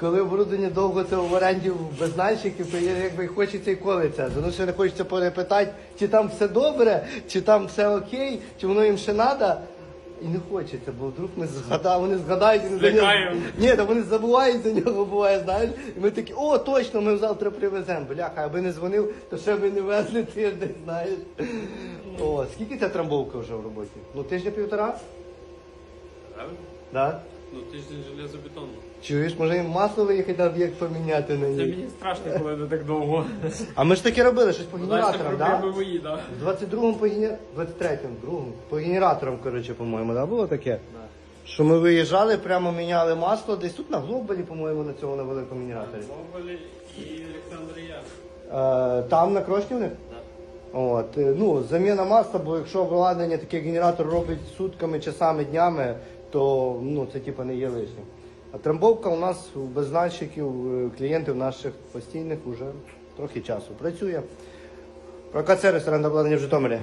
коли в оборудовання довго це в оренді без нальщиків, то якби хочеться і колиться. Тому що не хочеться перепитати, чи там все добре, чи там все окей, чи воно їм ще треба. І не хочеться, бо вдруг ми згадаємо, вони згадають і не за нього. Ні, та вони забувають за нього, буває, знаєш. І ми такі, о, точно, ми завтра привеземо. Бляха, аби не дзвонив, то ще би не везли тиждень, знаєш. О, скільки ця трамбовка вже в роботі? Ну, тижня півтора? Правильно? Да? Ну тиждень железобетонно. Чуєш, може їм масло виїхати на об'єкт поміняти на Це ній? мені страшно, коли не так довго. А ми ж таке робили, щось по генераторам, так? проблеми мої, да? В 22-му по генер... 23-му, другому, по генераторам, коротше, по-моєму, да, було таке? Що ми виїжджали, прямо міняли масло, десь тут на Глобалі, по-моєму, на цьому на великому генераторі. Зоввали і Олександр і Е, там на крошні в них? От, е, ну, заміна масла, бо якщо обладнання такий генератор робить сутками, часами, днями, то ну, це типу не є лишнім. А трамбовка у нас у безнальщиків, е, клієнтів наших постійних вже трохи часу працює. Прокат сервіс оренда обладнання в Житомирі.